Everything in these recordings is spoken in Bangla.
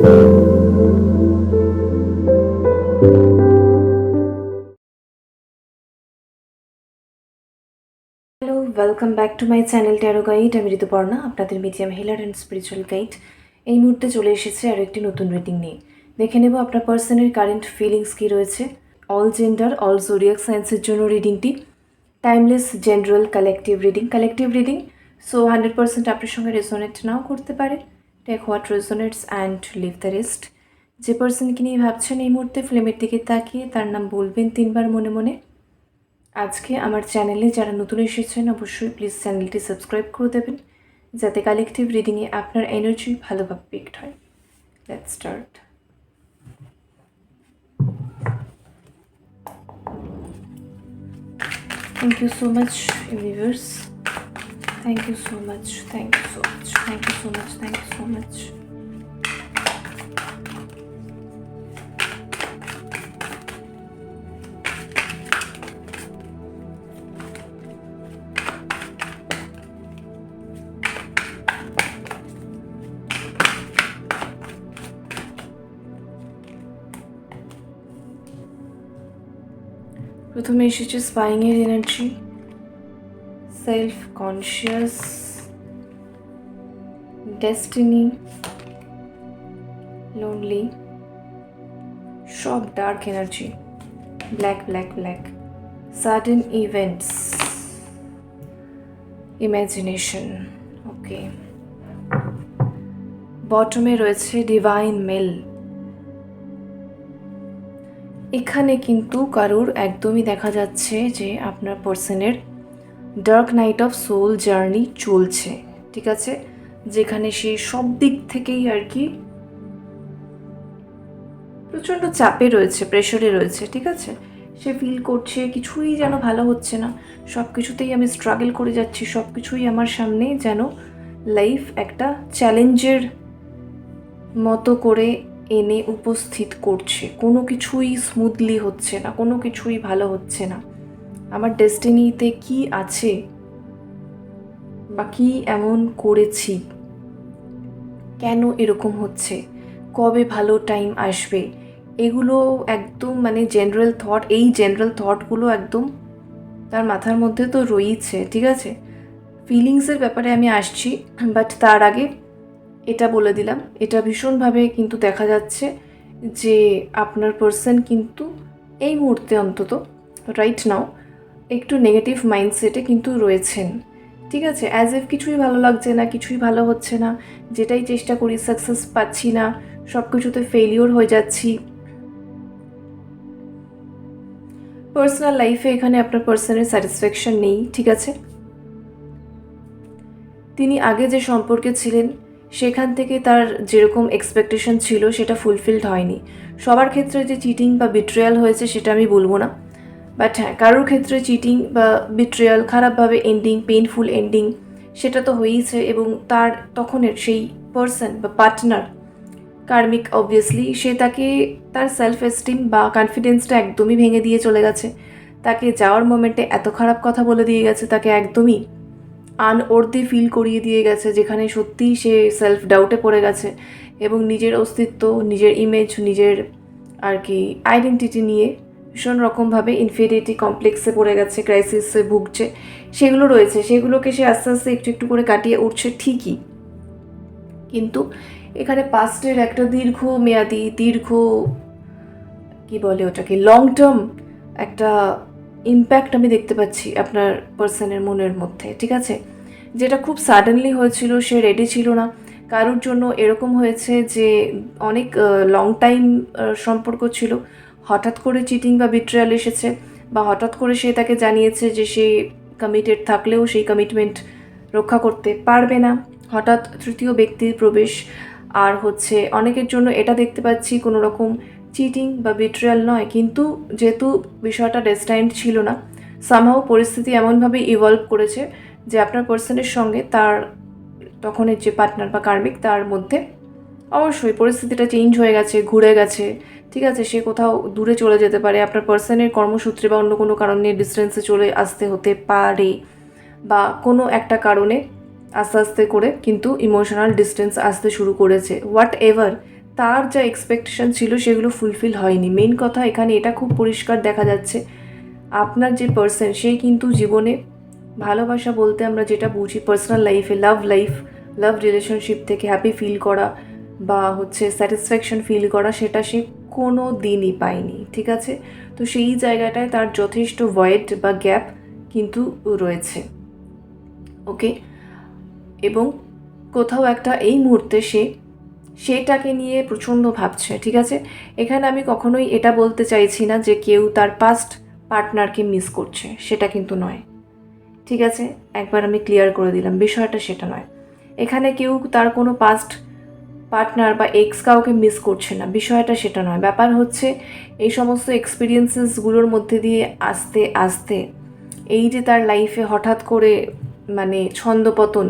Hello welcome back to my channel tarot guide আমি ঋতুপর্ণা আপনাদের medium healer and spiritual guide এই মুহূর্তে চলে এসেছে আরও একটি নতুন রিডিং নিয়ে। দেখে নেব আপনার পার্সনের কারেন্ট ফিলিংস কী রয়েছে অল জেন্ডার অল জোরিয়াক সায়েন্সের জন্য রিডিংটি timeless general collective reading collective reading so hundred percent আপনার সঙ্গে রেজোনেট নাও করতে পারে। Take what resonates and leave the rest যে পার্সনকে নিয়ে ভাবছেন এই মুহূর্তে ফিল্মের দিকে তাকিয়ে তার নাম বলবেন তিনবার মনে মনে। আজকে আমার চ্যানেলে যারা নতুন এসেছেন অবশ্যই প্লিজ চ্যানেলটি সাবস্ক্রাইব করে দেবেন যাতে কালেকটিভ রিডিংয়ে আপনার এনার্জি ভালোভাবে পিকড হয়। Let start Thank you so much, universe. Thank you so much. Thank you so much. Thank you so much. Thank you so much. প্রথমে এসেছে স্পাইংয়ের energy Self conscious destiny lonely সব dark energy black black black sudden events imagination okay বটমে রয়েছে ডিভাইন মেল এখানে কিন্তু কারোর একদমই দেখা যাচ্ছে যে আপনার পার্সনের dark night of soul journey চলছে, ঠিক আছে? যেখানে সে সব দিক থেকেই আর কি প্রচণ্ড চাপে রয়েছে প্রেশারে রয়েছে, ঠিক আছে? সে ফিল করছে, কিছুই যেন ভালো হচ্ছে না। সব কিছুতেই আমি স্ট্রাগল করে যাচ্ছি, সব কিছুই আমার সামনে যেন লাইফ একটা চ্যালেঞ্জের মতো করে এনে উপস্থিত করছে। কোনো কিছুই স্মুথলি হচ্ছে না, কোনো কিছুই ভালো হচ্ছে না। আমার ডেস্টিনিতে কি আছে বা কি এমন করেছি? কেন এরকম হচ্ছে? কবে ভালো টাইম আসবে? এগুলো একদম মানে জেনারেল থট এই জেনারেল থটগুলো একদম তার মাথার মধ্যে তো রয়েছে, ঠিক আছে? ফিলিংসের ব্যাপারে আমি আসছি বাট তার আগে এটা বলে দিলাম। এটা ভীষণভাবে কিন্তু দেখা যাচ্ছে যে আপনার পার্সন কিন্তু এই মুহূর্তে অন্তত রাইট নাও একটু নেগেটিভ মাইন্ডসেটে কিন্তু রয়েছেন। ঠিক আছে? অ্যাজ এফ কিছুই ভালো লাগছে না, কিছুই ভালো হচ্ছে না। যেটাই চেষ্টা করি সাকসেস পাচ্ছি না সব কিছুতে ফেলিওর হয়ে যাচ্ছি। পার্সোনাল লাইফে এখানে আপনার পার্সনের স্যাটিসফ্যাকশন নেই, ঠিক আছে? তিনি আগে যে সম্পর্কে ছিলেন, সেখান থেকে তার যেরকম এক্সপেকটেশন ছিল, সেটা ফুলফিলড হয়নি। সবার ক্ষেত্রে যে চিটিং বা বিট্রিয়াল হয়েছে, সেটা আমি বলব না। বাট হ্যাঁ কারোর ক্ষেত্রে চিটিং বা বিট্রিয়াল খারাপভাবে এন্ডিং পেইনফুল এন্ডিং সেটা তো হয়েইছে এবং তার তখনের সেই পার্সন বা পার্টনার কার্মিক অবভিয়াসলি সে তাকে তার সেলফ এস্টিম বা কনফিডেন্সটা একদমই ভেঙে দিয়ে চলে গেছে। তাকে যাওয়ার মোমেন্টে এত খারাপ কথা বলে দিয়ে গেছে, তাকে একদমই আনওর্দি ফিল করিয়ে দিয়ে গেছে, যেখানে সত্যিই সে সেলফ ডাউটে পড়ে গেছে এবং নিজের অস্তিত্ব, নিজের ইমেজ নিজের আর কি আইডেন্টিটি নিয়ে ভীষণ রকমভাবে ইনফিরিটি কমপ্লেক্সে পড়ে গেছে ক্রাইসিসে ভুগছে। সেগুলো রয়েছে, সেগুলোকে সে আস্তে আস্তে একটু একটু করে কাটিয়ে উঠছে ঠিকই। কিন্তু এখানে পাস্টের একটা দীর্ঘ মেয়াদি, দীর্ঘ, কি বলে ওটাকে লং টার্ম একটা ইম্প্যাক্ট আমি দেখতে পাচ্ছি আপনার পার্সনের মনের মধ্যে, ঠিক আছে? যেটা খুব সাডেনলি হয়েছিল, সে রেডি ছিল না। কারোর জন্য এরকম হয়েছে যে অনেক লং টাইম সম্পর্ক ছিল। হঠাৎ করে চিটিং বা বিট্রিয়াল এসেছে বা হঠাৎ করে সে তাকে জানিয়েছে যে সে কমিটেড থাকলেও সেই কমিটমেন্ট রক্ষা করতে পারবে না। হঠাৎ তৃতীয় ব্যক্তির প্রবেশ আর হচ্ছে অনেকের জন্য এটা দেখতে পাচ্ছি কোনো রকম চিটিং বা বিট্রিয়াল নয়। কিন্তু যেহেতু বিষয়টা ডেস্টাইন্ড ছিল না সামহাও পরিস্থিতি এমনভাবে ইভলভ করেছে যে আপনার পার্সনের সঙ্গে তার তখনের যে পার্টনার বা কার্মিক তার মধ্যে অবশ্যই পরিস্থিতিটা চেঞ্জ হয়ে গেছে, ঘুরে গেছে। ঠিক আছে, সে কোথাও দূরে চলে যেতে পারে। আপনার পার্সনের কর্মসূত্রে বা অন্য কোনো কারণে ডিস্টেন্সে চলে আসতে হতে পারে বা কোনো একটা কারণে আস্তে আস্তে করে কিন্তু ইমোশনাল ডিস্টেন্স আসতে শুরু করেছে। হোয়াট এভার তার যা এক্সপেকটেশন ছিল সেগুলো ফুলফিল হয়নি। মেন কথা এখানে এটা খুব পরিষ্কার দেখা যাচ্ছে। আপনার যে পার্সন সে কিন্তু জীবনে ভালোবাসা বলতে আমরা যেটা বুঝি পার্সোনাল লাইফে লাভ লাইফ লাভ রিলেশনশিপ থেকে হ্যাপি ফিল করা বা হচ্ছে স্যাটিসফ্যাকশন ফিল করা, সেটা সে কোনো দিনই পায়নি, ঠিক আছে? তো সেই জায়গাটায় তার যথেষ্ট ভয়েড বা গ্যাপ কিন্তু রয়েছে। ওকে? এবং কোথাও একটা এই মুহূর্তে সে, সেটাকে নিয়ে প্রচণ্ড ভাবছে, ঠিক আছে? এখানে আমি কখনোই এটা বলতে চাইছি না যে কেউ তার পাস্ট পার্টনারকে মিস করছে, সেটা কিন্তু নয়। ঠিক আছে? একবার আমি ক্লিয়ার করে দিলাম, বিষয়টা সেটা নয়। এখানে কেউ তার কোনো পাস্ট পার্টনার বা এক্স কাউকে মিস করছে না। বিষয়টা সেটা নয়। ব্যাপার হচ্ছে, এই সমস্ত এক্সপিরিয়েন্সেসগুলোর মধ্যে দিয়ে আসতে আসতে, এই যে তার লাইফে হঠাৎ করে মানে ছন্দপতন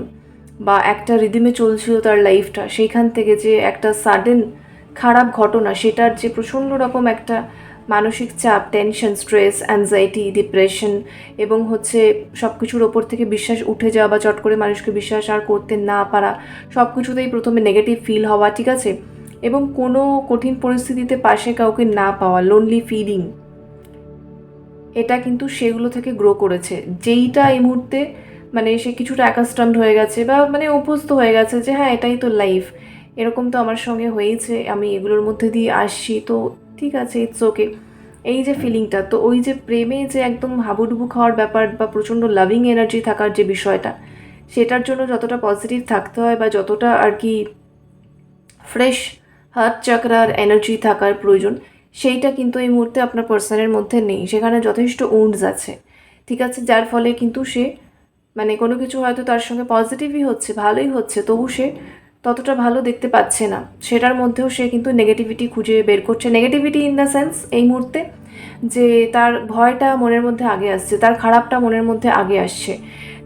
বা একটা রিদিমে চলছিল তার লাইফটা সেইখান থেকে যে একটা সাডেন খারাপ ঘটনা, সেটার যে প্রচণ্ড রকম একটা মানসিক চাপ টেনশন স্ট্রেস অ্যাংজাইটি ডিপ্রেশন এবং হচ্ছে সব কিছুর ওপর থেকে বিশ্বাস উঠে যাওয়া বা চট করে মানুষকে বিশ্বাস আর করতে না পারা সব কিছুতেই প্রথমে নেগেটিভ ফিল হওয়া, ঠিক আছে? এবং কোনো কঠিন পরিস্থিতিতে পাশে কাউকে না পাওয়া লোনলি ফিলিং এটা কিন্তু সেগুলো থেকে গ্রো করেছে। যেইটা এই মুহূর্তে মানে সে কিছুটা অ্যাকাস্টমড হয়ে গেছে বা মানে অভ্যস্ত হয়ে গেছে যে হ্যাঁ এটাই তো লাইফ এরকম তো আমার সঙ্গে হয়েছে আমি এগুলোর মধ্যে দিয়ে আসছি। তো ঠিক আছে ইটস ওকে এই যে ফিলিংটা তো ওই যে প্রেমে যে একদম হাবুডুবু খাওয়ার ব্যাপার বা প্রচণ্ড লাভিং এনার্জি থাকার যে বিষয়টা, সেটার জন্য যতটা পজিটিভ থাকতে হয় বা যতটা আর কি ফ্রেশ হার্ট চাকরার এনার্জি থাকার প্রয়োজন, সেইটা কিন্তু এই মুহূর্তে আপনার পার্সনের মধ্যে নেই। সেখানে যথেষ্ট উন্ডস আছে, ঠিক আছে? যার ফলে কিন্তু সে মানে কোনো কিছু হয়তো তার সঙ্গে পজিটিভই হচ্ছে, ভালোই হচ্ছে, তবু সে ততটা ভালো দেখতে পাচ্ছে না। সেটার মধ্যেও সে কিন্তু নেগেটিভিটি খুঁজে বের করছে। নেগেটিভিটি ইন দ্য সেন্স এই মুহূর্তে যে তার ভয়টা মনের মধ্যে আগে আসছে, তার খারাপটা মনের মধ্যে আগে আসছে।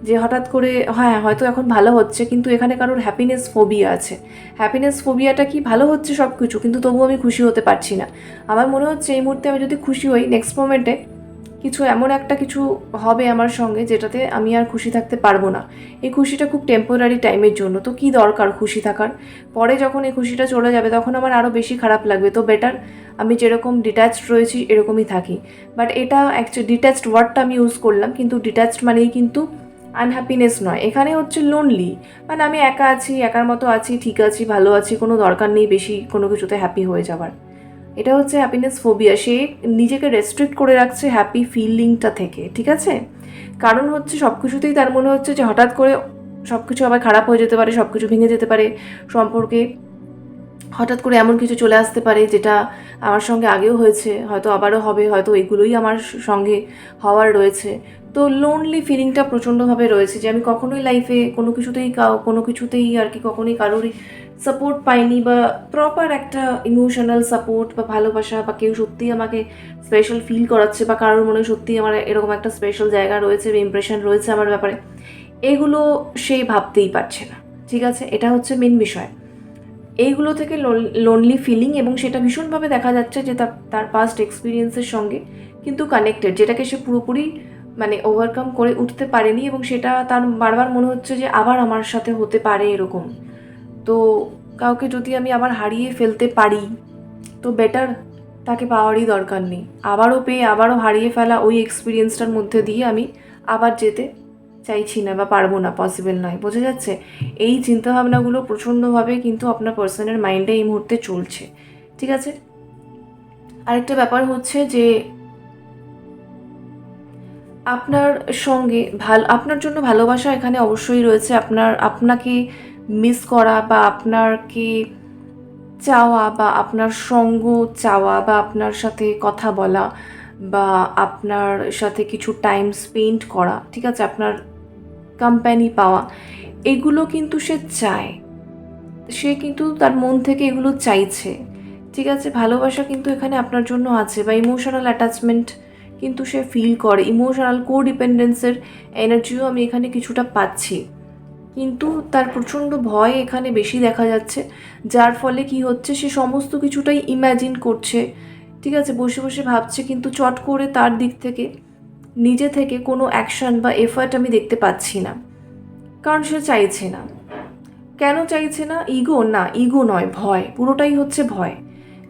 যে হঠাৎ করে হ্যাঁ হয়তো এখন ভালো হচ্ছে, কিন্তু এখানে কারোর হ্যাপিনেস ফোবিয়া আছে। হ্যাপিনেস ফোবিয়াটা কি ভালো হচ্ছে সব কিছু কিন্তু তবুও আমি খুশি হতে পারছি না। আমার মনে হচ্ছে এই মুহূর্তে আমি যদি খুশি হই নেক্সট মোমেন্টে কিছু এমন একটা কিছু হবে আমার সঙ্গে যেটাতে আমি আর খুশি থাকতে পারব না। এই খুশিটা খুব টেম্পোরারি টাইমের জন্য। তো কি দরকার খুশি থাকার? পরে যখন এই খুশিটা চলে যাবে তখন আমার আরও বেশি খারাপ লাগবে। তো বেটার আমি যেরকম ডিট্যাচড রয়েছি এরকমই থাকি। বাট এটা অ্যাকচুয়ালি ডিট্যাচড ওয়ার্ডটা আমি ইউজ করলাম, কিন্তু ডিট্যাচড মানেই কিন্তু আনহ্যাপিনেস নয়। এখানে হচ্ছে লোনলি মানে আমি একা আছি, একার মতো আছি, ঠিক আছি, ভালো আছি, কোনো দরকার নেই বেশি কোনো কিছুতে হ্যাপি হয়ে যাবার এটা হচ্ছে হ্যাপিনেস ফোবিয়া সে নিজেকে রেস্ট্রিক্ট করে রাখছে হ্যাপি ফিলিংটা থেকে, ঠিক আছে? কারণ হচ্ছে সব কিছুতেই তার মনে হচ্ছে যে হঠাৎ করে সব কিছু আবার খারাপ হয়ে যেতে পারে সব কিছু ভেঙে যেতে পারে, সম্পর্কে হঠাৎ করে এমন কিছু চলে আসতে পারে যেটা আমার সঙ্গে আগেও হয়েছে, হয়তো আবারও হবে, হয়তো এগুলোই আমার সঙ্গে হওয়ার রয়েছে। তো লোনলি ফিলিংটা প্রচণ্ডভাবে রয়েছে যে আমি কখনোই লাইফে কোনো কিছুতেই কোনো কিছুতেই আর কি কখনোই কারোরই সাপোর্ট পাইনি বা প্রপার একটা ইমোশনাল সাপোর্ট বা ভালোবাসা বা কেউ সত্যিই আমাকে স্পেশাল ফিল করাচ্ছে বা কারোর মনে সত্যিই আমার এরকম একটা স্পেশাল জায়গা রয়েছে বা ইমপ্রেশন রয়েছে আমার ব্যাপারে, এগুলো সে ভাবতেই পারছে না। ঠিক আছে? এটা হচ্ছে মেন বিষয়। এইগুলো থেকে লোনলি ফিলিং এবং সেটা ভীষণভাবে দেখা যাচ্ছে যে তার পাস্ট এক্সপিরিয়েন্সের সঙ্গে কিন্তু কানেক্টেড যেটাকে সে পুরোপুরি মানে ওভারকাম করে উঠতে পারেনি এবং সেটা তার বারবার মনে হচ্ছে যে আবার আমার সাথে হতে পারে এরকম। তো কাউকে যদি আমি আবার হারিয়ে ফেলতে পারি, তো বেটার তাকে পাওয়ারই দরকার নেই। আবারও পেয়ে, আবারও হারিয়ে ফেলা ওই এক্সপিরিয়েন্সটার মধ্যে দিয়ে আমি আবার যেতে চাইছি না বা পারব না পসিবল নয়। বোঝা যাচ্ছে? এই চিন্তাভাবনাগুলো প্রচণ্ডভাবে কিন্তু আপনার পার্সনের মাইন্ডে এই মুহূর্তে চলছে। ঠিক আছে? আরেকটা ব্যাপার হচ্ছে যে, আপনার সঙ্গে ভালো, আপনার জন্য ভালোবাসা এখানে অবশ্যই রয়েছে। আপনার, আপনাকে মিস করা বা আপনাকে চাওয়া বা আপনার সঙ্গ চাওয়া বা আপনার সাথে কথা বলা বা আপনার সাথে কিছু টাইম স্পেন্ড করা, ঠিক আছে? আপনার কোম্পানি পাওয়া, এগুলো কিন্তু সে চায়। সে কিন্তু তার মন থেকে এগুলো চাইছে, ঠিক আছে? ভালোবাসা কিন্তু এখানে আপনার জন্য আছে বা ইমোশনাল অ্যাটাচমেন্ট কিন্তু সে ফিল করে। ইমোশনাল কো ডিপেন্ডেন্সের এনার্জিও আমি এখানে কিছুটা পাচ্ছি। কিন্তু তার প্রচণ্ড ভয় এখানে বেশি দেখা যাচ্ছে, যার ফলে কি হচ্ছে, সে সমস্ত কিছুটাই ইম্যাজিন করছে। ঠিক আছে, বসে বসে ভাবছে, কিন্তু চট করে তার দিক থেকে, নিজে থেকে কোনো অ্যাকশন বা এফার্ট আমি দেখতে পাচ্ছি না। কারণ সে চাইছে না। কেন চাইছে না? ইগো না ইগো নয়, ভয়, পুরোটাই হচ্ছে ভয়।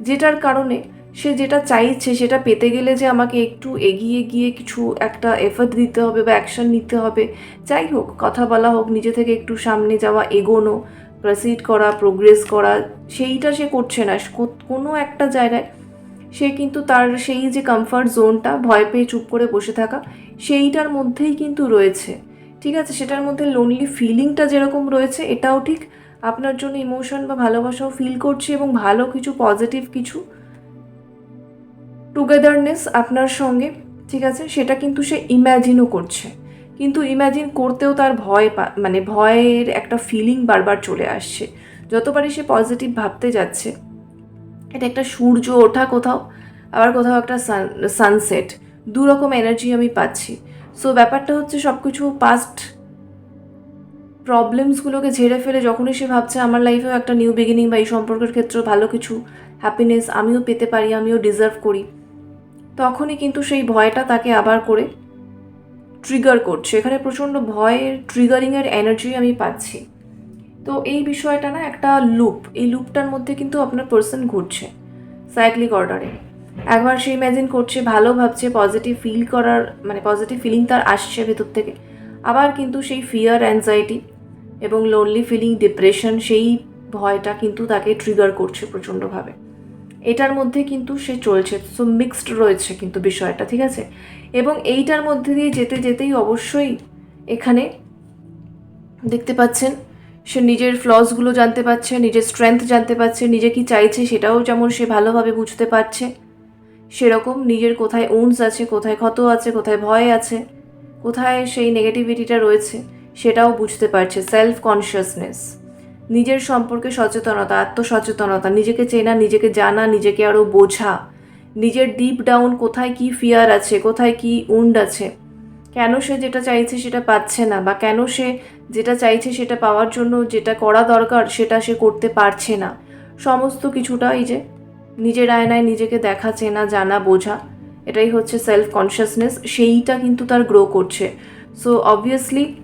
যেটার কারণে সে যেটা চাইছে সেটা পেতে গেলে যে আমাকে একটু এগিয়ে গিয়ে কিছু একটা এফর্ট দিতে হবে বা অ্যাকশন নিতে হবে। যাই হোক, কথা বলা হোক, নিজে থেকে একটু সামনে যাওয়া, এগোনো প্রসিড করা প্রোগ্রেস করা, সেইটা সে করছে না। কোনো একটা জায়গায় সে কিন্তু তার সেই যে কমফর্ট জোনটা ভয় পেয়ে চুপ করে বসে থাকা, সেইটার মধ্যেই কিন্তু রয়েছে। ঠিক আছে? সেটার মধ্যে লোনলি ফিলিংটা যেরকম রয়েছে, এটাও ঠিক। আপনার জন্য ইমোশন বা ভালোবাসাও ফিল করছে এবং ভালো কিছু পজিটিভ কিছু টুগেদারনেস আপনার সঙ্গে, ঠিক আছে? সেটা কিন্তু সে ইম্যাজিনও করছে। কিন্তু ইম্যাজিন করতেও তার ভয় মানে ভয়ের একটা ফিলিং বারবার চলে আসছে। যতবারই সে পজিটিভ ভাবতে যাচ্ছে, এটা একটা সূর্য ওঠা কোথাও, আবার কোথাও একটা সান সানসেট দু রকম এনার্জি আমি পাচ্ছি। সো ব্যাপারটা হচ্ছে সব কিছু পাস্ট প্রবলেমসগুলোকে ঝেড়ে ফেলে যখনই সে ভাবছে, আমার লাইফেও একটা নিউ বিগিনিং বা এই সম্পর্কের ক্ষেত্রে ভালো কিছু হ্যাপিনেস আমিও পেতে পারি, আমিও ডিজার্ভ করি। তখনই কিন্তু সেই ভয়টা তাকে আবার করে ট্রিগার করছে। এখানে প্রচণ্ড ভয়ের ট্রিগারিংয়ের এনার্জি আমি পাচ্ছি। তো এই বিষয়টা না একটা লুপ এই লুপটার মধ্যে কিন্তু আপনার পার্সন ঘুরছে সাইক্লিক অর্ডারে একবার সে ইম্যাজিন করছে, ভালো ভাবছে পজিটিভ ফিল করার মানে পজিটিভ ফিলিং তার আসছে ভেতর থেকে। আবার কিন্তু সেই ফিয়ার অ্যাংজাইটি এবং লোনলি ফিলিং ডিপ্রেশন সেই ভয়টা কিন্তু তাকে ট্রিগার করছে প্রচণ্ডভাবে। এটার মধ্যে কিন্তু সে চলছে সো মিক্সড রয়েছে কিন্তু বিষয়টা, ঠিক আছে? এবং এইটার মধ্যে দিয়ে যেতে যেতেই অবশ্যই এখানে দেখতে পাচ্ছেন, সে নিজের ফ্লসগুলো জানতে পারছে, নিজের স্ট্রেংথ জানতে পারছে, নিজে কি চাইছে সেটাও যেমন সে ভালোভাবে বুঝতে পারছে। সেরকম নিজের কোথায় উন্স আছে, কোথায় ক্ষত আছে, কোথায় ভয় আছে, কোথায় সেই নেগেটিভিটিটা রয়েছে, সেটাও বুঝতে পারছে সেলফ কনসিয়াসনেস নিজের সম্পর্কে সচেতনতা, আত্মসচেতনতা, নিজেকে চেনা, নিজেকে জানা, নিজেকে আরও বোঝা। নিজের ডিপ ডাউন কোথায় কি ফিয়ার আছে, কোথায় কি উন্ড আছে? কেন সে যেটা চাইছে সেটা পাচ্ছে না? বা কেন সে যেটা চাইছে সেটা পাওয়ার জন্য যেটা করা দরকার সেটা সে করতে পারছে না? সমস্ত কিছুটা এই যে নিজের আয়নায় নিজেকে দেখা, চেনা, জানা, বোঝা, এটাই হচ্ছে সেলফ কনসিয়াসনেস সেইটা কিন্তু তার গ্রো করছে। সো অবভিয়াসলি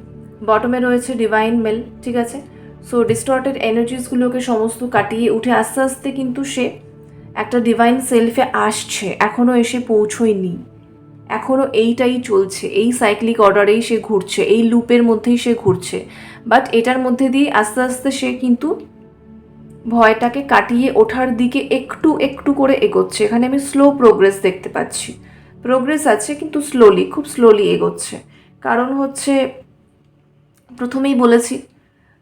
বটমে রয়েছে ডিভাইন মেল ঠিক আছে? সো ডিস্টর্টেড এনার্জিসগুলোকে সমস্ত কাটিয়ে উঠে আস্তে আস্তে কিন্তু সে একটা ডিভাইন সেলফে আসছে। এখনও এসে পৌঁছয়নি। এখনও এইটাই চলছে। এই সাইক্লিক অর্ডারেই সে ঘুরছে। এই লুপের মধ্যেই সে ঘুরছে। বাট এটার মধ্যে দিয়ে আস্তে আস্তে সে কিন্তু ভয়টাকে কাটিয়ে ওঠার দিকে একটু একটু করে এগোচ্ছে। এখানে আমি স্লো প্রোগ্রেস দেখতে পাচ্ছি। প্রোগ্রেস আছে কিন্তু স্লোলি খুব স্লোলি এগোচ্ছে। কারণ হচ্ছে প্রথমেই বলেছি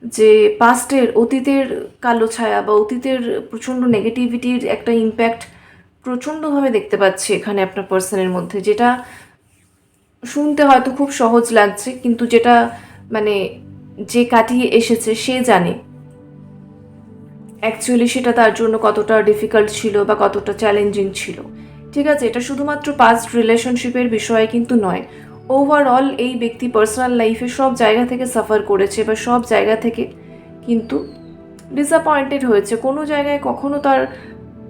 যে পাস্টের অতীতের কালো ছায়া বা অতীতের প্রচণ্ড নেগেটিভিটির একটা ইম্প্যাক্ট প্রচণ্ডভাবে দেখতে পাচ্ছি এখানে আপনার পার্সনের মধ্যে, যেটা শুনতে হয়তো খুব সহজ লাগছে, কিন্তু যেটা মানে যে কাটিয়ে এসেছে সে জানে। অ্যাকচুয়ালি সেটা তার জন্য কতটা ডিফিকাল্ট ছিল বা কতটা চ্যালেঞ্জিং ছিল। ঠিক আছে, এটা শুধুমাত্র পাস্ট রিলেশনশিপের বিষয়ে কিন্তু নয়। ওভারঅল এই ব্যক্তি পার্সোনাল লাইফে সব জায়গা থেকে সাফার করেছে বা সব জায়গা থেকে কিন্তু ডিসঅ্যাপয়েন্টেড হয়েছে। কোনো জায়গায় কখনো তার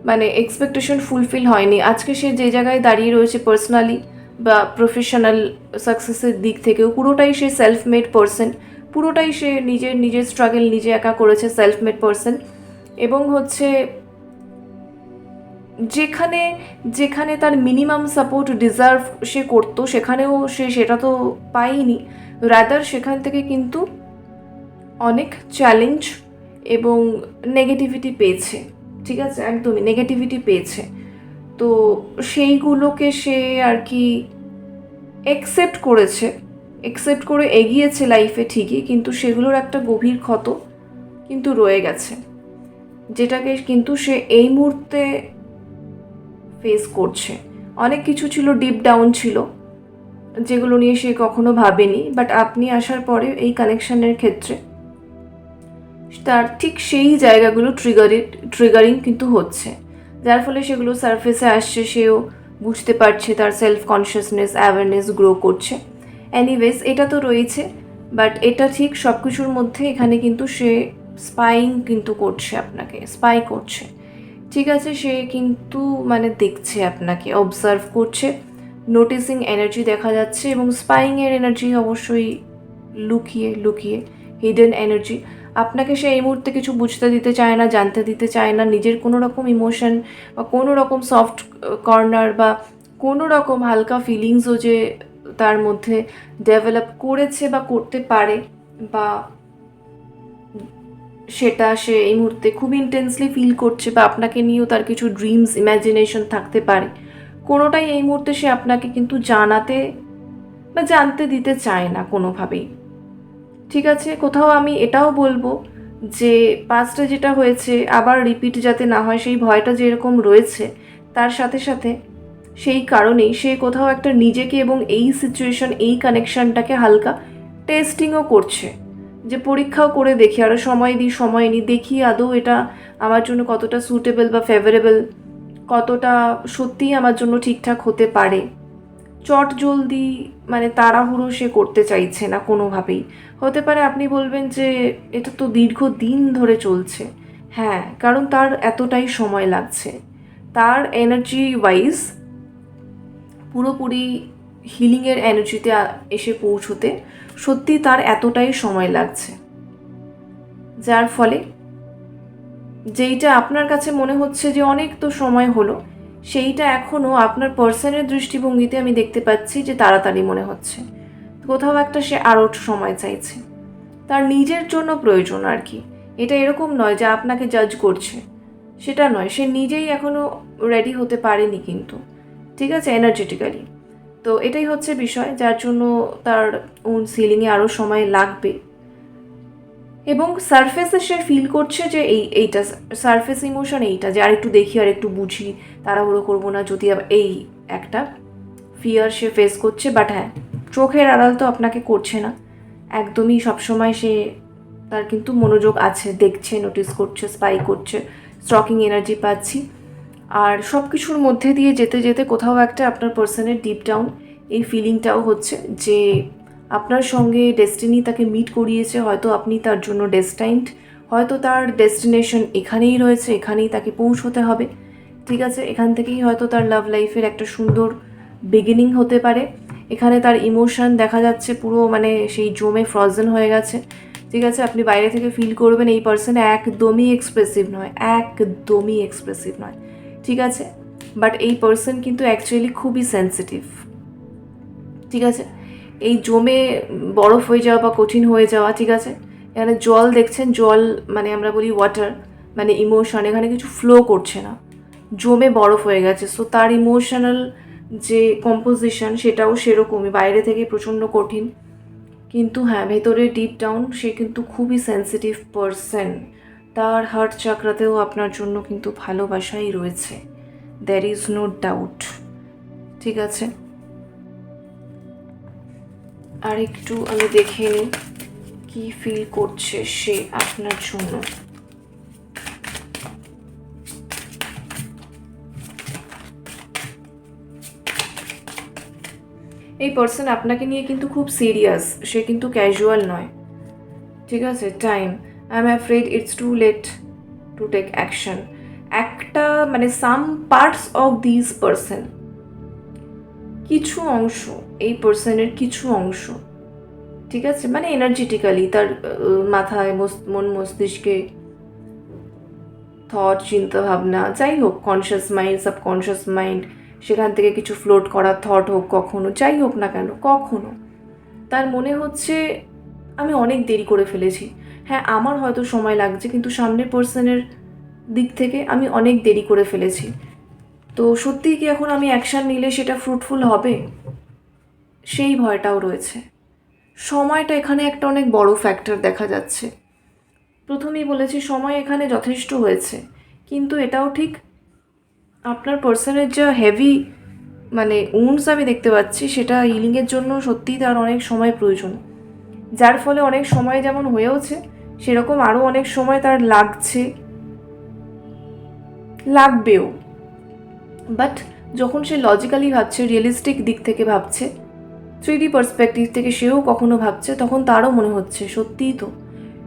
মানে এক্সপেকটেশন ফুলফিল হয়নি। আজকে সে যে জায়গায় দাঁড়িয়ে রয়েছে পার্সোনালি বা প্রফেশনাল সাকসেসের দিক থেকেও পুরোটাই সে সেলফ মেড পার্সন পুরোটাই সে নিজের নিজের স্ট্রাগল নিজে একা করেছে সেলফ মেড পার্সন এবং হচ্ছে যেখানে যেখানে তার মিনিমাম সাপোর্ট ডিজার্ভ সে করতো, সেখানেও সে সেটা তো পায়নি। রাদার সেখান থেকে কিন্তু অনেক চ্যালেঞ্জ এবং নেগেটিভিটি পেয়েছে। ঠিক আছে? একদমই নেগেটিভিটি পেয়েছে। তো সেইগুলোকে সে আর কি একসেপ্ট করেছে। একসেপ্ট করে এগিয়েছে লাইফে ঠিকই, কিন্তু সেগুলোর একটা গভীর ক্ষত কিন্তু রয়ে গেছে। যেটাকে কিন্তু সে এই মুহূর্তে ফেস করছে। অনেক কিছু ছিল ডিপ ডাউন ছিল, যেগুলো নিয়ে সে কখনো ভাবেনি বাট আপনি আসার পরে এই কানেকশনের ক্ষেত্রে তার ঠিক সেই জায়গাগুলো ট্রিগারি ট্রিগারিং কিন্তু হচ্ছে। যার ফলে সেগুলো সারফেসে আসছে, সেও বুঝতে পারছে, তার সেলফ কনসিয়াসনেস অ্যাওয়ারনেস গ্রো করছে। এনিওয়েজ এটা তো রয়েছে বাট এটা ঠিক সব কিছুর মধ্যে এখানে কিন্তু সে স্পাইং কিন্তু করছে আপনাকে স্পাই করছে। ঠিক আছে, সে কিন্তু মানে দেখছে আপনাকে অবজার্ভ করছে নোটিসিং এনার্জি দেখা যাচ্ছে এবং স্পাইংয়ের এনার্জি অবশ্যই লুকিয়ে লুকিয়ে হিডেন এনার্জি আপনাকে সে এই মুহূর্তে কিছু বুঝতে দিতে চায় না, জানতে দিতে চায় না, নিজের কোনো রকম ইমোশন বা কোনো রকম সফট কর্নার বা কোনো রকম হালকা ফিলিংসও যে তার মধ্যে ডেভেলপ করেছে বা করতে পারে বা সেটা সে এই মুহূর্তে খুব ইন্টেন্সলি ফিল করছে বা আপনাকে নিয়েও তার কিছু ড্রিমস ইম্যাজিনেশন থাকতে পারে। কোনোটাই এই মুহূর্তে সে আপনাকে কিন্তু জানাতে বা জানতে দিতে চায় না কোনোভাবেই। ঠিক আছে, কোথাও আমি এটাও বলব যে পাস্টে যেটা হয়েছে, আবার রিপিট যাতে না হয়, সেই ভয়টা যেরকম রয়েছে, তার সাথে সাথে সেই কারণেই সে কোথাও একটা নিজেকে এবং এই সিচুয়েশন এই কানেকশনটাকে হালকা টেস্টিংও করছে। যে পরীক্ষাও করে দেখি আরও সময় দিই, সময় নিই, দেখি আদৌ এটা আমার জন্য কতটা সুটেবল বা ফেভারেবল কতটা সত্যিই আমার জন্য ঠিকঠাক হতে পারে। চট জলদি মানে তাড়াহুড়ো সে করতে চাইছে না কোনোভাবেই। হতে পারে আপনি বলবেন যে এটা তো দীর্ঘ দিন ধরে চলছে। হ্যাঁ কারণ তার এতটাই সময় লাগছে। তার এনার্জি ওয়াইজ পুরোপুরি হিলিংয়ের এনার্জিতে এসে পৌঁছতে সত্যি তার এতটাই সময় লাগছে। যার ফলে যেইটা আপনার কাছে মনে হচ্ছে যে অনেক তো সময় হলো, সেইটা এখনও আপনার পার্সনের দৃষ্টিভঙ্গিতে আমি দেখতে পাচ্ছি যে তাড়াতাড়ি মনে হচ্ছে। কোথাও একটা সে আরও সময় চাইছে। তার নিজের জন্য প্রয়োজন আর কি। এটা এরকম নয় যে আপনাকে জাজ করছে। সেটা নয়, সে নিজেই এখনও রেডি হতে পারেনি কিন্তু। ঠিক আছে এনার্জেটিক্যালি তো এটাই হচ্ছে বিষয়, যার জন্য তার ওন সিলিংয়ে আরও সময় লাগবে। এবং সারফেসে সে ফিল করছে যে এই, এইটা সারফেস ইমোশন এইটা, যে আর একটু দেখি আর একটু বুঝি, তাড়াহুড়ো করব না যদি এই একটা ফিয়ার সে ফেস করছে। বাট হ্যাঁ চোখের আড়াল তো আপনাকে করছে না। একদমই সবসময় সে তার কিন্তু মনোযোগ আছে, দেখছে নোটিস করছে স্পাই করছে স্টকিং এনার্জি পাচ্ছি। আর সব কিছুর মধ্যে দিয়ে যেতে যেতে কোথাও একটা আপনার পার্সনের ডিপ ডাউন এই ফিলিংটাও হচ্ছে যে আপনার সঙ্গে ডেস্টিনি তাকে মিট করিয়েছে, হয়তো আপনি তার জন্য ডেস্টাইন্ড হয়তো তার ডেস্টিনেশন এখানেই রয়েছে, এখানেই তাকে পৌঁছতে হবে। ঠিক আছে, এখান থেকেই হয়তো তার লাভ লাইফের একটা সুন্দর বিগিনিং হতে পারে। এখানে তার ইমোশন দেখা যাচ্ছে পুরো মানে সেই জমে ফ্রজেন হয়ে গেছে। ঠিক আছে, আপনি বাইরে থেকে ফিল করবেন এই পার্সন একদমই এক্সপ্রেসিভ নয়, একদমই এক্সপ্রেসিভ নয়। ঠিক আছে? বাট এই পার্সন কিন্তু অ্যাকচুয়ালি খুবই সেন্সিটিভ ঠিক আছে? এই জমে বরফ হয়ে যাওয়া বা কঠিন হয়ে যাওয়া, ঠিক আছে? এখানে জল দেখছেন, জল মানে আমরা বলি ওয়াটার মানে ইমোশন এখানে কিছু ফ্লো করছে না। জমে বরফ হয়ে গেছে সো তার ইমোশনাল যে কম্পোজিশন সেটাও সেরকমই, বাইরে থেকে প্রচণ্ড কঠিন। কিন্তু হ্যাঁ ভেতরে ডিপ ডাউন সে কিন্তু খুবই সেন্সিটিভ পারসন তার হার্ট চাকরাতেও আপনার জন্য কিন্তু ভালোবাসাই রয়েছে। দ্যার ইজ নো ডাউট ঠিক আছে? আর একটু আমি দেখে নিই কী ফিল করছে সে আপনার জন্য। এই পার্সন আপনাকে নিয়ে কিন্তু খুব সিরিয়াস সে কিন্তু ক্যাজুয়াল নয়। ঠিক আছে? Time I am afraid it's too late to take action একটা মানে some parts of this person কিছু অংশ, এই পার্সনের কিছু অংশ, ঠিক আছে? মানে এনার্জেটিক্যালি তার মাথায় মন মস্তিষ্কে থট চিন্তা ভাবনা, যাই হোক কনসিয়াস মাইন্ড সাবকনসিয়াস মাইন্ড সেখান থেকে কিছু ফ্লোট করা থট হোক কখনো, যাই হোক না কেন, কখনো। তার মনে হচ্ছে আমি অনেক দেরি করে ফেলেছি। হ্যাঁ আমার হয়তো সময় লাগছে, কিন্তু সামনের পার্সনের দিক থেকে আমি অনেক দেরি করে ফেলেছি। তো সত্যিই কি এখন আমি অ্যাকশান নিলে সেটা ফ্রুটফুল হবে? সেই ভয়টাও রয়েছে। সময়টা এখানে একটা অনেক বড় ফ্যাক্টর দেখা যাচ্ছে। প্রথমেই বলেছি, সময় এখানে যথেষ্ট হয়েছে, কিন্তু এটাও ঠিক আপনার পার্সনের যা হেভি মানে উন্স আমি দেখতে পাচ্ছি, সেটা হিলিংয়ের জন্য সত্যিই তার অনেক সময় প্রয়োজন। যার ফলে অনেক সময় যেমন হয়েওছে সেরকম আরও অনেক সময় তার লাগছে। লাগবেও। বাট যখন সে লজিক্যালি ভাবছে রিয়েলিস্টিক দিক থেকে ভাবছে থ্রি ডি পার্সপেক্টিভ থেকে সেও কখনো ভাবছে, তখন তারও মনে হচ্ছে, সত্যিই তো।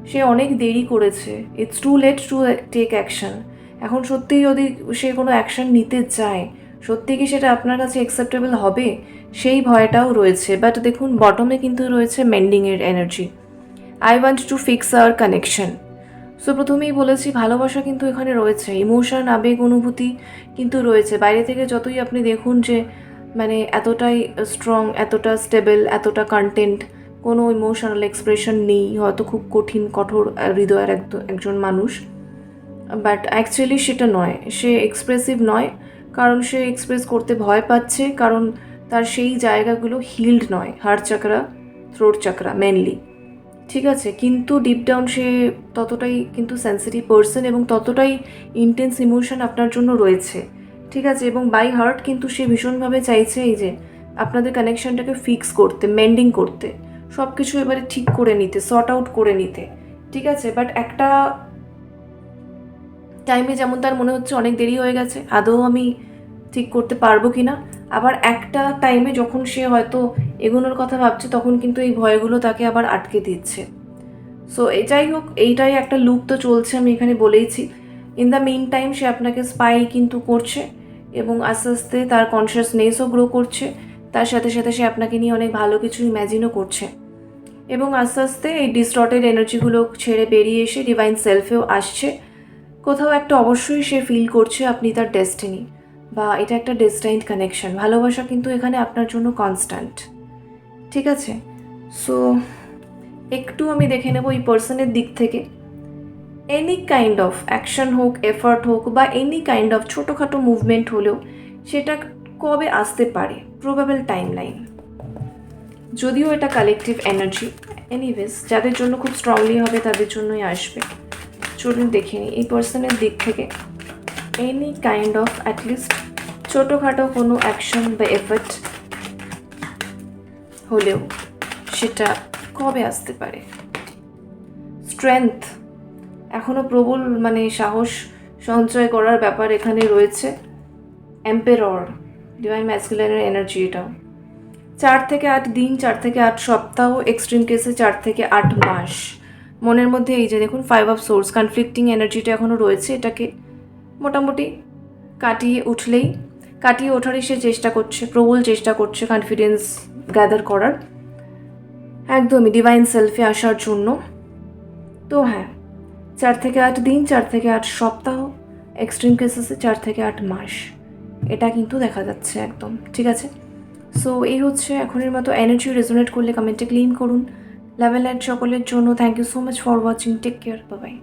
সে অনেক দেরি করেছে। It's too late to take action এখন সত্যিই যদি সে কোনো অ্যাকশন নিতে চায়, সত্যি কি সেটা আপনার কাছে অ্যাকসেপ্টেবল হবে? সেই ভয়টাও রয়েছে। বাট দেখুন বটমে কিন্তু রয়েছে মেন্ডিংয়ের energy I want to fix our connection so প্রথমেই বলেছি, ভালোবাসা কিন্তু এখানে রয়েছে। ইমোশন আবেগ, অনুভূতি কিন্তু রয়েছে। বাইরে থেকে যতই আপনি দেখুন যে মানে এতটাই স্ট্রং এতটা স্টেবল এতটা কন্টেন্ট কোনো ইমোশনাল এক্সপ্রেশন নেই। হয়তো খুব কঠিন, কঠোর হৃদয়ের একজন মানুষ। বাট অ্যাকচুয়ালি সেটা নয়। সে এক্সপ্রেসিভ নয়। কারণ সে এক্সপ্রেস করতে ভয় পাচ্ছে। কারণ তার সেই জায়গাগুলো হিল্ড নয়। Heart chakra throat chakra mainly ঠিক আছে, কিন্তু ডিপ ডাউন সে ততটাই কিন্তু সেন্সিটিভ পার্সন এবং ততটাই ইন্টেন্স ইমোশন আপনার জন্য রয়েছে। ঠিক আছে, এবং বাই হার্ট কিন্তু সে ভীষণভাবে চাইছে এই যে আপনাদের কানেকশনটাকে ফিক্স করতে মেন্ডিং করতে। সব কিছু এবারে ঠিক করে নিতে সর্ট আউট করে নিতে। ঠিক আছে বাট একটা টাইমে যেমন তার মনে হচ্ছে অনেক দেরি হয়ে গেছে, আদৌ আমি ঠিক করতে পারব কি না আবার একটা টাইমে যখন সে হয়তো এগোনোর কথা ভাবছে, তখন কিন্তু এই ভয়গুলো তাকে আবার আটকে দিচ্ছে। সো এটাই হোক, এইটাই একটা লুপ তো চলছে, আমি এখানে বলেইছি। ইন দ্য মেইন টাইম সে আপনাকে স্পাই কিন্তু করছে এবং আস্তে আস্তে তার কনসিয়াসনেসও গ্রো করছে। তার সাথে সাথে সে আপনাকে নিয়ে অনেক ভালো কিছু ইম্যাজিনও করছে। এবং আস্তে আস্তে এই ডিস্টর্টেড এনার্জিগুলো ছেড়ে বেরিয়ে এসে ডিভাইন সেলফেও আসছে। কোথাও একটা অবশ্যই সে ফিল করছে আপনি তার ডেস্টিনি বা এটা একটা ডিস্টাইন্ট কানেকশন ভালোবাসা কিন্তু এখানে আপনার জন্য কনস্ট্যান্ট ঠিক আছে? সো একটু আমি দেখে নেব এই পার্সনের দিক থেকে। এনি কাইন্ড অফ অ্যাকশন হোক এফার্ট হোক বা এনি কাইন্ড অফ ছোটোখাটো মুভমেন্ট হলেও সেটা কবে আসতে পারে? প্রবাবল টাইম লাইন যদিও এটা কালেকটিভ এনার্জি এনিওয়েজ যাদের জন্য খুব স্ট্রংলি হবে তাদের জন্যই আসবে। চলুন দেখে নিই এই পার্সনের দিক থেকে। এনি কাইন্ড অফ অ্যাটলিস্ট ছোটোখাটো কোনো অ্যাকশন বা এফার্ট হলেও সেটা কবে আসতে পারে স্ট্রেংথ এখনও প্রবল মানে সাহস সঞ্চয় করার ব্যাপার এখানে রয়েছে এম্পেরর ডিভাইন ম্যাসকুলারের এনার্জি এটাও চার থেকে আট দিন চার থেকে আট সপ্তাহ এক্সট্রিম কেসে চার থেকে আট মাস মনের মধ্যে এই যে দেখুন ফাইভ অফ সোর্স কনফ্লিক্টিং এনার্জিটা এখনও রয়েছে এটাকে মোটামুটি কাটিয়ে উঠলেই, কাটিয়ে ওঠারই সে চেষ্টা করছে, প্রবল চেষ্টা করছে কনফিডেন্স গ্যাদার করার। একদমই ডিভাইন সেলফে আসার জন্য। তো হ্যাঁ চার থেকে আট দিন, চার থেকে আট সপ্তাহ এক্সট্রিম কেসেসে চার থেকে আট মাস। এটা কিন্তু দেখা যাচ্ছে একদম, ঠিক আছে? সো এই হচ্ছে এখনের মতো এনার্জি রেজোনেট করলে কমেন্টে ক্লিন করুন। লেভেল অ্যাড সকলের জন্য thank you so much for watching take care bye